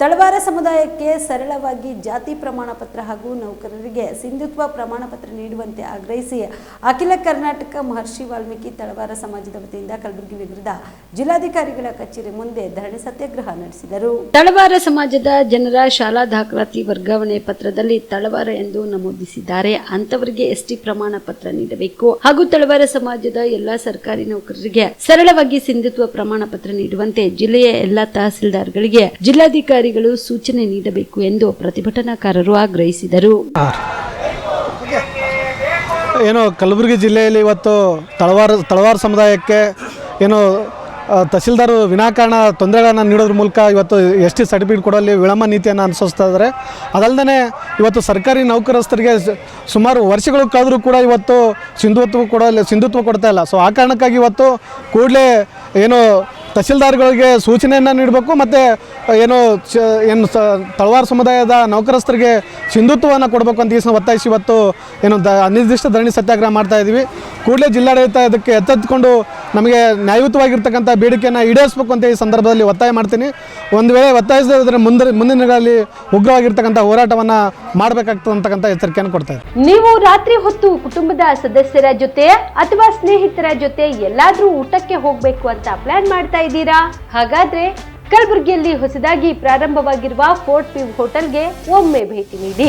ತಳವಾರ ಸಮುದಾಯಕ್ಕೆ ಸರಳವಾಗಿ ಜಾತಿ ಪ್ರಮಾಣ ಪತ್ರ ಹಾಗೂ ನೌಕರರಿಗೆ ಸಿಂಧುತ್ವ ಪ್ರಮಾಣ ಪತ್ರ ನೀಡುವಂತೆ ಆಗ್ರಹಿಸಿ ಅಖಿಲ ಕರ್ನಾಟಕ ಮಹರ್ಷಿ ವಾಲ್ಮೀಕಿ ತಳವಾರ ಸಮಾಜದ ವತಿಯಿಂದ ಕಲಬುರಗಿ ವಿರುದ್ಧ ಜಿಲ್ಲಾಧಿಕಾರಿಗಳ ಕಚೇರಿ ಮುಂದೆ ಧರಣಿ ಸತ್ಯಾಗ್ರಹ ನಡೆಸಿದರು. ತಳವಾರ ಸಮಾಜದ ಜನರ ಶಾಲಾ ದಾಖಲಾತಿ ವರ್ಗಾವಣೆ ಪತ್ರದಲ್ಲಿ ತಳವಾರ ಎಂದು ನಮೂದಿಸಿದ್ದಾರೆ. ಅಂತವರಿಗೆ ಎಸ್ಟಿ ಪ್ರಮಾಣ ಪತ್ರ ನೀಡಬೇಕು. ಹಾಗೂ ತಳವಾರ ಸಮಾಜದ ಎಲ್ಲಾ ಸರ್ಕಾರಿ ನೌಕರರಿಗೆ ಸರಳವಾಗಿ ಸಿಂಧುತ್ವ ಪ್ರಮಾಣ ಪತ್ರ ನೀಡುವಂತೆ ಜಿಲ್ಲೆಯ ಎಲ್ಲಾ ತಹಸೀಲ್ದಾರ್ಗಳಿಗೆ ಜಿಲ್ಲಾಧಿಕಾರಿಗಳು ಸೂಚನೆ ನೀಡಬೇಕು ಎಂದು ಪ್ರತಿಭಟನಾಕಾರರು ಆಗ್ರಹಿಸಿದರು. ಏನು ಕಲಬುರಗಿ ಜಿಲ್ಲೆಯಲ್ಲಿ ಇವತ್ತು ತಳವಾರ ತಳವಾರ ಸಮುದಾಯಕ್ಕೆ ಏನು ತಹಸೀಲ್ದಾರ್ ವಿನಾಕಾರಣ ತೊಂದರೆಗಳನ್ನು ನೀಡೋದ್ರ ಮೂಲಕ ಇವತ್ತು ಎಸ್ ಟಿ ಸರ್ಟಿಫಿಕೇಟ್ ಕೊಡೋಲ್ಲಿ ವಿಳಂಬ ನೀತಿಯನ್ನು ಅನುಸರಿಸ್ತಾ ಇದ್ದಾರೆ ಅದಲ್ಲದೆ ಇವತ್ತು ಸರ್ಕಾರಿ ನೌಕರಸ್ಥರಿಗೆ ಸುಮಾರು ವರ್ಷಗಳು ಕಳೆದರೂ ಕೂಡ ಇವತ್ತು ಸಿಂಧುತ್ವ ಕೊಡೋಲ್ಲ, ಸಿಂಧುತ್ವ ಕೊಡ್ತಾ ಇಲ್ಲ. ಸೊ ಆ ಕಾರಣಕ್ಕಾಗಿ ಇವತ್ತು ಕೂಡಲೇ ಏನು ತಹಸೀಲ್ದಾರ್ಗಳಿಗೆ ಸೂಚನೆಯನ್ನು ನೀಡಬೇಕು ಮತ್ತು ಏನು ಚ ಏನು ತಳವಾರ ಸಮುದಾಯದ ನೌಕರಸ್ಥರಿಗೆ ಸಿಂಧುತ್ವವನ್ನು ಕೊಡಬೇಕು ಅಂತ ಈ ಸಹ ಒತ್ತಾಯಿಸಿ ಇವತ್ತು ಏನು ದ, ಅನಿರ್ದಿಷ್ಟ ಧರಣಿ ಸತ್ಯಾಗ್ರಹ ಮಾಡ್ತಾ ಇದ್ದೀವಿ ಕೂಡಲೇ ಜಿಲ್ಲಾಡಳಿತ ಇದಕ್ಕೆ ಎತ್ತೆತ್ಕೊಂಡು ನಮಗೆ ನ್ಯಾಯಯುತವಾಗಿರ್ತಕ್ಕಂಥ ಬೇಡಿಕೆಯನ್ನು ಈಡೇರಿಸ್ಬೇಕು ಅಂತ ಈ ಸಂದರ್ಭದಲ್ಲಿ ಒತ್ತಾಯ ಮಾಡ್ತೀನಿ. ಒಂದು ವೇಳೆ ಒತ್ತಾಯಿಸದಿದ್ದರೆ ಮುಂದೆ ಮುಂದಿನ ದಿನಗಳಲ್ಲಿ ಉಗ್ರವಾಗಿರ್ತಕ್ಕಂಥ ಹೋರಾಟವನ್ನು ಮಾಡಬೇಕಾಗ್ತದೆ ಅಂತಕ್ಕಂಥ ಎಚ್ಚರಿಕೆಯನ್ನು ಕೊಡ್ತಾ ಇದ್ದೀನಿ. ನೀವು ರಾತ್ರಿ ಹೊತ್ತು ಕುಟುಂಬದ ಸದಸ್ಯರ ಜೊತೆ ಅಥವಾ ಸ್ನೇಹಿತರ ಜೊತೆ ಎಲ್ಲಾದರೂ ಊಟಕ್ಕೆ ಹೋಗಬೇಕು ಅಂತ ಪ್ಲಾನ್ ಮಾಡ್ತಾ ಇದ್ದೀರಾ? ಹಾಗಾದ್ರೆ ಕಲಬುರಗಿಯಲ್ಲಿ ಹೊಸದಾಗಿ ಪ್ರಾರಂಭವಾಗಿರುವ ಫೋರ್ಟ್ ಪಿವ್ ಹೋಟೆಲ್ಗೆ ಒಮ್ಮೆ ಭೇಟಿ ನೀಡಿ.